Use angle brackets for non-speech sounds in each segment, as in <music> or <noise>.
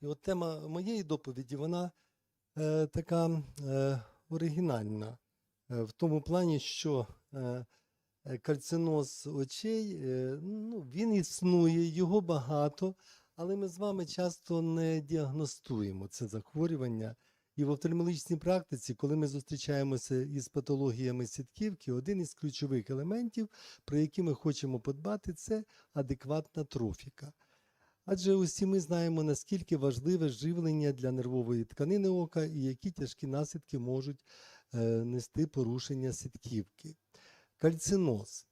І от тема моєї доповіді, вона е, така е, оригінальна е, в тому плані, що е, е, кальциноз очей, е, ну, він існує, його багато, але ми з вами часто не діагностуємо це захворювання. І в офтальмологічній практиці, коли ми зустрічаємося із патологіями сітківки, один із ключових елементів, про які ми хочемо подбати, це адекватна трофіка. Адже усі ми знаємо, наскільки важливе живлення для нервової тканини ока і які тяжкі наслідки можуть е, нести порушення сітківки. Кальциноз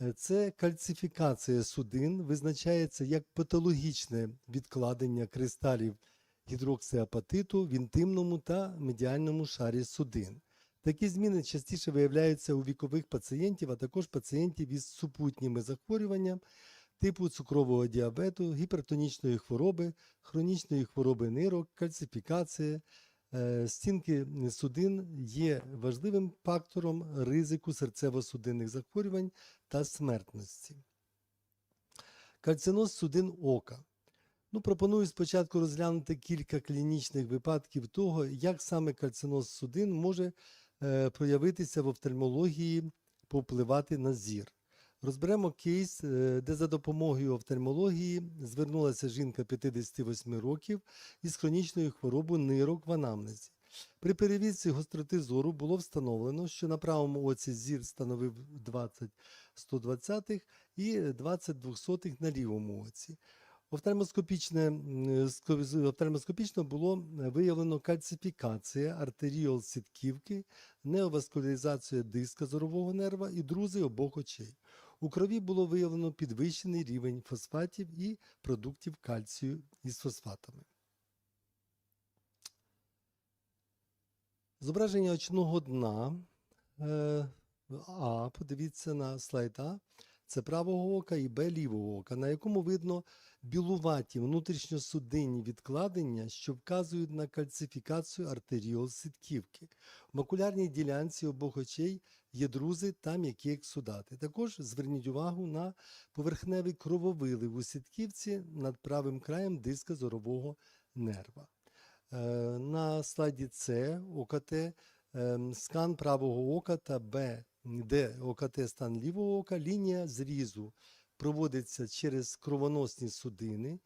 Е, це кальцифікація судин, визначається як патологічне відкладення кристалів гідроксиапатиту в інтимному та медіальному шарі судин. Такі зміни частіше виявляються у вікових пацієнтів, а також пацієнтів із супутніми захворюваннями типу цукрового діабету, гіпертонічної хвороби, хронічної хвороби нирок, кальцифікації. Е, Стінки судин є важливим фактором ризику серцево-судинних захворювань та смертності. Кальциноз судин ока. Ну, пропоную спочатку розглянути кілька клінічних випадків того, як саме кальциноз судин може е, проявитися в офтальмології, повпливати на зір. Розберемо кейс, е, де за допомогою офтальмології звернулася жінка 58 років із хронічною хворобою нирок в анамнезі. При перевірці гостроти зору було встановлено, що на правому оці зір становив 20 120 і 20 200 на лівому оці. Офтальмоскопічне, з- офтальмоскопічно було виявлено кальцифікація артеріол сітківки, неоваскуляризація диска зорового нерва і друзи обох очей. У крові було виявлено підвищений рівень фосфатів і продуктів кальцію із фосфатами. Зображення очного дна. е, А, подивіться на слайд А. Це правого ока і Б лівого ока, на якому видно білуваті внутрішньосудинні відкладення, що вказують на кальцифікацію артеріол сітківки. В макулярній ділянці обох очей є друзи та м'які ексудати. Також зверніть увагу на поверхневий крововилив у сітківці над правим краєм диска зорового нерва. Е, На слайді С ОКТ ем, скан правого ока та Б, де ОКТ стан лівого ока, лінія зрізу проводиться через кровоносні судини,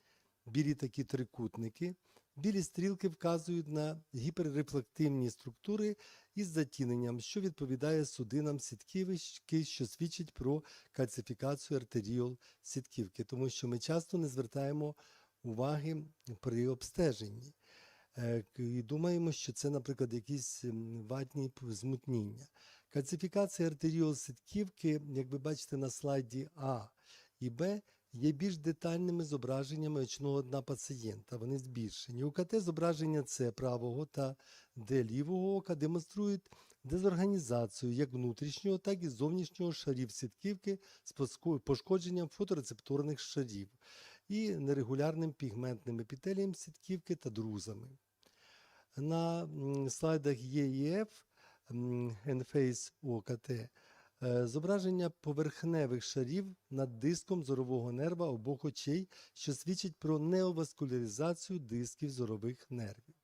білі такі трикутники. Білі стрілки вказують на гіперрефлективні структури із затіненням, що відповідає судинам сітківки, що свідчить про кальцифікацію артеріол сітківки, тому що ми часто не звертаємо уваги при обстеженні. Е, І думаємо, що це, наприклад, якісь ватні змутніння. Кальцифікація артеріол сітківки, як ви бачите на слайді А і Б, є більш детальними зображеннями очного дна пацієнта. Вони збільшені. У КТ зображення С правого та Д лівого ока демонструють дезорганізацію як внутрішнього, так і зовнішнього шарів сітківки з пошкодженням фоторецепторних шарів і нерегулярним пігментним епітелієм сітківки та друзами. На слайдах Е і Ф м, ОКТ зображення поверхневих шарів над диском зорового нерва обох очей, що свідчить про неоваскуляризацію дисків зорових нервів.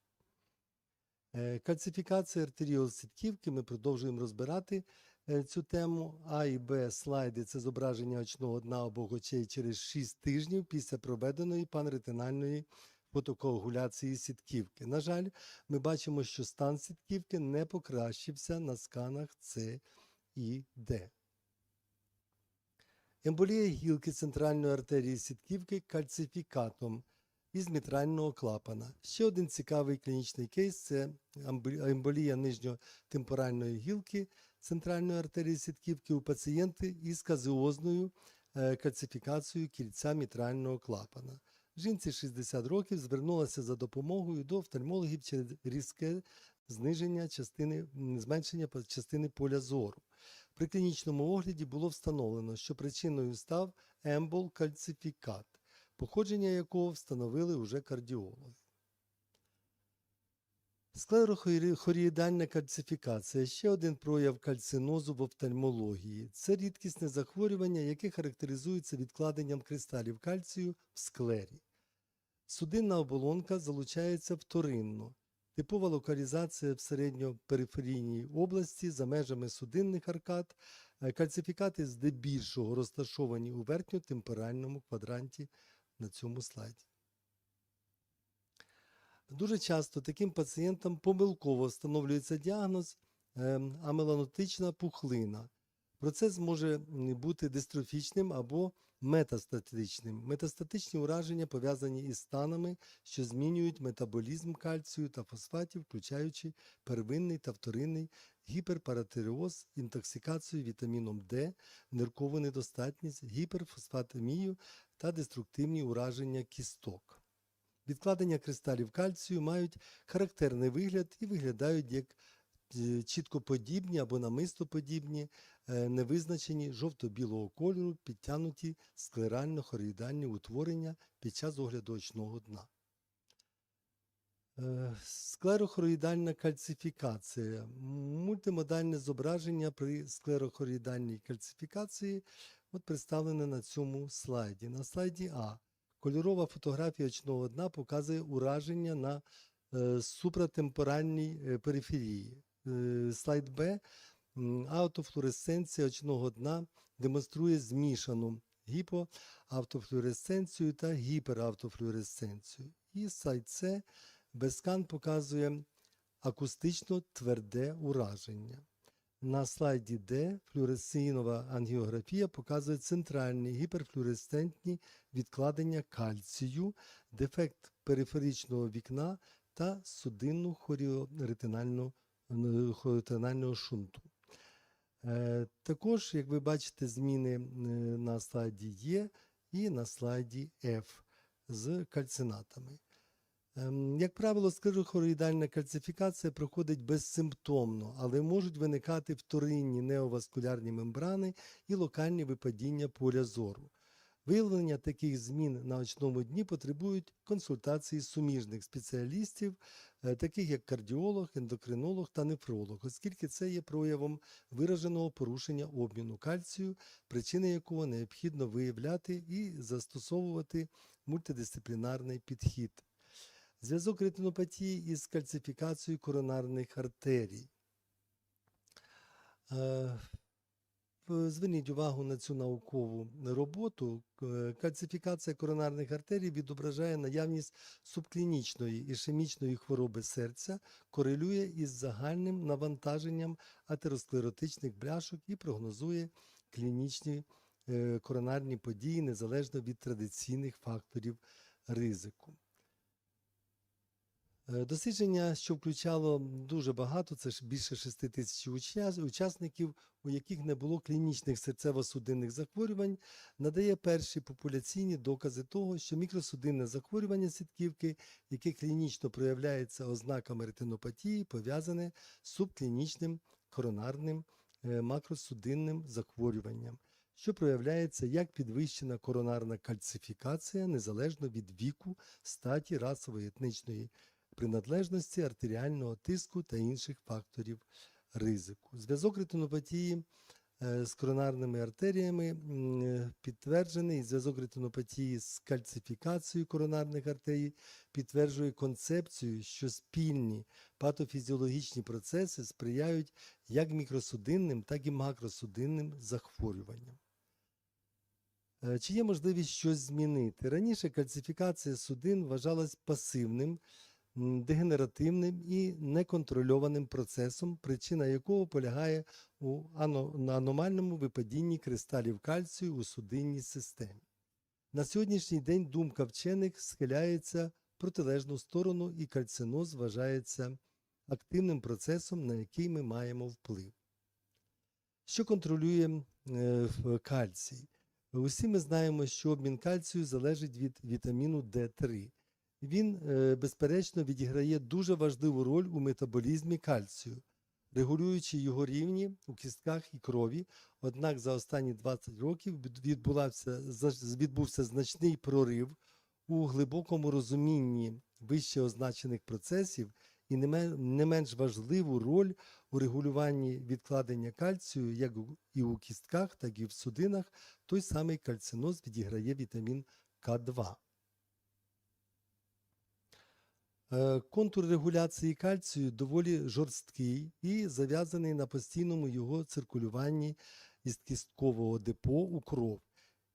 Е, Кальцифікація артеріол сітківки ми продовжуємо розбирати е, цю тему. А і Б слайди це зображення очного дна обох очей через 6 тижнів після проведеної панретинальної фотокоагуляції сітківки. На жаль, ми бачимо, що стан сітківки не покращився на сканах С і Д. Емболія гілки центральної артерії сітківки кальцифікатом із мітрального клапана. Ще один цікавий клінічний кейс це емболія нижньотемпоральної гілки центральної артерії сітківки у пацієнти із казіозною е, кальцифікацією кільця мітрального клапана. Жінці 60 років звернулася за допомогою до офтальмологів через різке зниження частини, зменшення частини поля зору. При клінічному огляді було встановлено, що причиною став ембол-кальцифікат, походження якого встановили уже кардіологи. Склерохоріїдальна кальцифікація ще один прояв кальцинозу в офтальмології. Це рідкісне захворювання, яке характеризується відкладенням кристалів кальцію в склері. Судинна оболонка залучається вторинно. Типова локалізація в середньопериферійній області за межами судинних аркад. Е, Кальцифікати здебільшого розташовані у верхньотемпоральному квадранті на цьому слайді. Дуже часто таким пацієнтам помилково встановлюється діагноз ем, амеланотична пухлина. Процес може бути дистрофічним або метастатичним. Метастатичні ураження пов'язані із станами, що змінюють метаболізм кальцію та фосфатів, включаючи первинний та вторинний гіперпаратиреоз, інтоксикацію вітаміном Д, ниркову недостатність, гіперфосфатемію та деструктивні ураження кісток. Відкладення кристалів кальцію мають характерний вигляд і виглядають як е, чіткоподібні або намистоподібні, невизначені жовто-білого кольору, підтягнуті склерально-хороїдальні утворення під час огляду очного дна. Е, Склерохороїдальна кальцифікація. Мультимодальне зображення при склерохороїдальній кальцифікації от представлене на цьому слайді. На слайді А. Кольорова фотографія очного дна показує ураження на е, супратемпоральній е, периферії. Е, слайд Б. м, Аутофлуоресценція очного дна демонструє змішану гіпоавтофлуоресценцію та гіперавтофлуоресценцію. І слайд С. Безскан показує акустично тверде ураження. На слайді Д флюоресцинова ангіографія показує центральні гіперфлюоресцентні відкладення кальцію, дефект периферичного вікна та судинну е, хоріоретинального шунту. Е, Також, як ви бачите, зміни е, на слайді Є і на слайді F з кальцинатами. Ем, Як правило, склерохороїдальна кальцифікація проходить безсимптомно, але можуть виникати вторинні неоваскулярні мембрани і локальні випадіння поля зору. Виявлення таких змін на очному дні потребують консультації суміжних спеціалістів, е, таких як кардіолог, ендокринолог та нефролог, оскільки це є проявом вираженого порушення обміну кальцію, причини якого необхідно виявляти і застосовувати мультидисциплінарний підхід. Зв'язок ретинопатії із кальцифікацією коронарних артерій. Е, Зверніть увагу на цю наукову роботу. Е, Кальцифікація коронарних артерій відображає наявність субклінічної ішемічної хвороби серця, корелює із загальним навантаженням атеросклеротичних бляшок і прогнозує клінічні е, коронарні події незалежно від традиційних факторів ризику. Е, Дослідження, що включало дуже багато, це ж більше 6 тисяч учасників, у яких не було клінічних серцево-судинних захворювань, надає перші популяційні докази того, що мікросудинне захворювання сітківки, яке клінічно проявляється ознаками ретинопатії, пов'язане з субклінічним коронарним е, макросудинним захворюванням, що проявляється як підвищена коронарна кальцифікація незалежно від віку, статі, расової етнічної приналежності, артеріального тиску та інших факторів ризику. Зв'язок ретинопатії е, з коронарними артеріями підтверджений. Зв'язок ретинопатії з кальцифікацією коронарних артерій підтверджує концепцію, що спільні патофізіологічні процеси сприяють як мікросудинним, так і макросудинним захворюванням. Е, Чи є можливість щось змінити? Раніше кальцифікація судин вважалась пасивним, дегенеративним і неконтрольованим процесом, причина якого полягає у аномальному випадінні кристалів кальцію у судинній системі. На сьогоднішній день думка вчених схиляється в протилежну сторону, і кальциноз вважається активним процесом, на який ми маємо вплив. Що контролює е, кальцій? Усі ми знаємо, що обмін кальцію залежить від вітаміну D3. Він, е, безперечно, відіграє дуже важливу роль у метаболізмі кальцію, регулюючи його рівні у кістках і крові. Однак за останні 20 років відбувся значний прорив у глибокому розумінні вище означених процесів і не менш важливу роль у регулюванні відкладення кальцію як і у кістках, так і в судинах. Той самий кальциноз відіграє вітамін К2. Е, Контур регуляції кальцію доволі жорсткий і зав'язаний на постійному його циркулюванні із кісткового депо у кров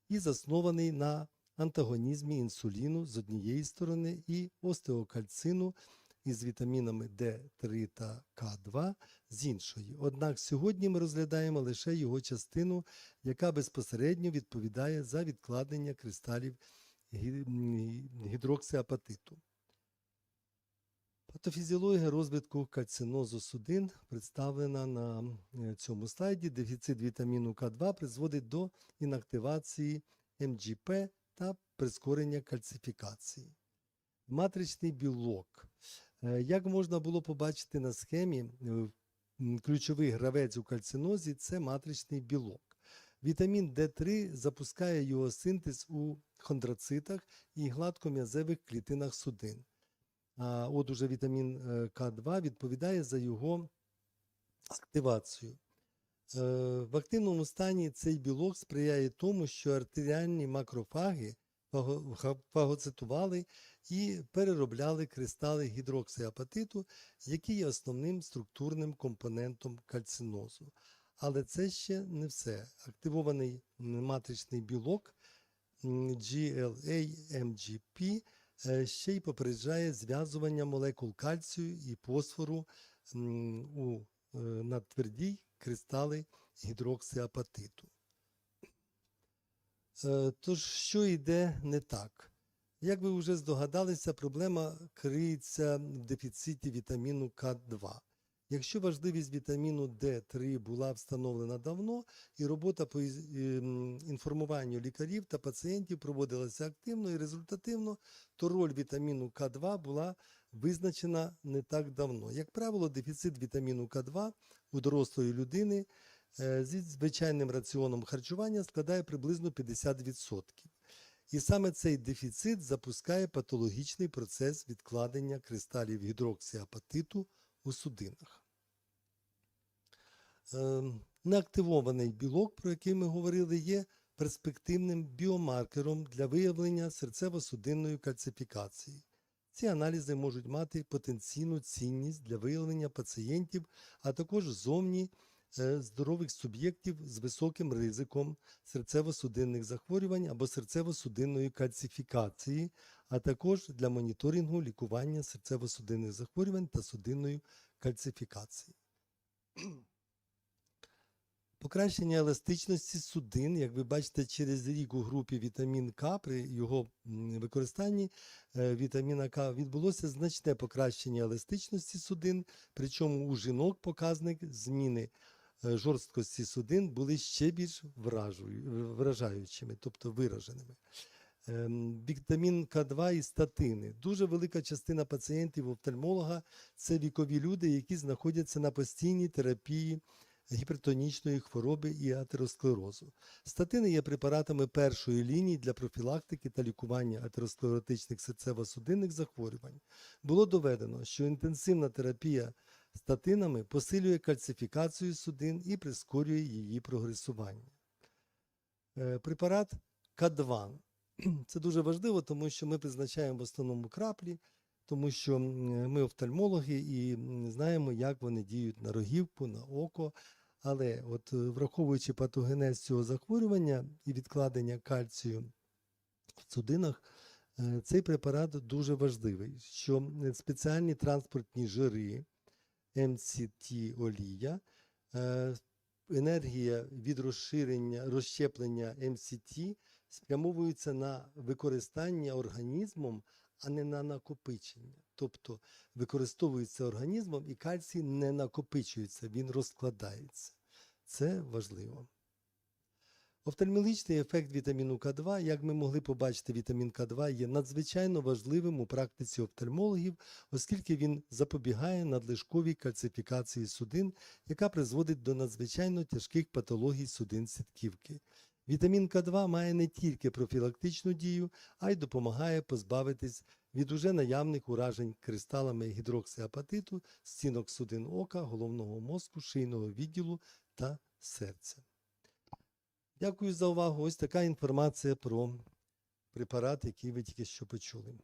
і заснований на антагонізмі інсуліну з однієї сторони і остеокальцину із вітамінами D3 та К2 з іншої. Однак сьогодні ми розглядаємо лише його частину, яка безпосередньо відповідає за відкладення кристалів гідроксиапатиту. Патофізіологія розвитку кальцинозу судин представлена на е, цьому слайді. Дефіцит вітаміну К2 призводить до інактивації МГП та прискорення кальцифікації. Матричний білок. Е, Як можна було побачити на схемі, е, ключовий гравець у кальцинозі це матричний білок. Вітамін D3 запускає його синтез у хондроцитах і гладком'язевих клітинах судин. От уже вітамін е, К2 відповідає за його активацію. Е, В активному стані цей білок сприяє тому, що артеріальні макрофаги фагоцитували і переробляли кристали гідроксиапатиту, які є основним структурним компонентом кальцинозу. Але це ще не все. Активований матричний білок GLA-MGP ще й попереджає зв'язування молекул кальцію і фосфору у е, на твердій кристали гідроксиапатиту. Е, Тож, що йде не так? Як ви вже здогадалися, проблема криється в дефіциті вітаміну К2. Якщо важливість вітаміну D3 була встановлена давно, і робота по ем, інформуванню лікарів та пацієнтів проводилася активно і результативно, то роль вітаміну К2 була визначена не так давно. Як правило, дефіцит вітаміну К2 у дорослої людини е, зі звичайним раціоном харчування складає приблизно 50%. І саме цей дефіцит запускає патологічний процес відкладення кристалів гідроксиапатиту у судинах. Ем, Неактивований білок, про який ми говорили, є перспективним біомаркером для виявлення серцево-судинної кальцифікації. Ці аналізи можуть мати потенційну цінність для виявлення пацієнтів, а також зовні е, здорових суб'єктів з високим ризиком серцево-судинних захворювань або серцево-судинної кальцифікації, а також для моніторингу лікування серцево-судинних захворювань та судинної кальцифікації. Покращення еластичності судин, як ви бачите, через рік у групі вітамін К при його використанні е, вітаміна К відбулося значне покращення еластичності судин, причому у жінок показник зміни е, жорсткості судин були ще більш вражаючими, тобто вираженими. Ем, Вітамін К2 і статини. Дуже велика частина пацієнтів офтальмолога це вікові люди, які знаходяться на постійній терапії гіпертонічної хвороби і атеросклерозу. Статини є препаратами першої лінії для профілактики та лікування атеросклеротичних серцево-судинних захворювань. Було доведено, що інтенсивна терапія статинами посилює кальцифікацію судин і прискорює її прогресування. Е, Препарат К2. <clears throat> Це дуже важливо, тому що ми призначаємо в основному краплі, тому що ми офтальмологи і знаємо, як вони діють на рогівку, на око. Але от е, враховуючи патогенез цього захворювання і відкладення кальцію в судинах, е, цей препарат дуже важливий, що е, спеціальні транспортні жири, MCT олія, е, енергія від розширення, розщеплення MCT спрямовуються на використання організмом, а не на накопичення. Тобто використовується організмом і кальцій не накопичується, він розкладається. Це важливо. Офтальмологічний ефект вітаміну К2, як ми могли побачити, вітамін К2 є надзвичайно важливим у практиці офтальмологів, оскільки він запобігає надлишковій кальцифікації судин, яка призводить до надзвичайно тяжких патологій судин сітківки. Вітамін К2 має не тільки профілактичну дію, а й допомагає позбавитись від уже наявних уражень кристалами гідроксиапатиту, стінок судин ока, головного мозку, шийного відділу та серця. Дякую за увагу. Ось така інформація про препарат, який ви тільки що почули.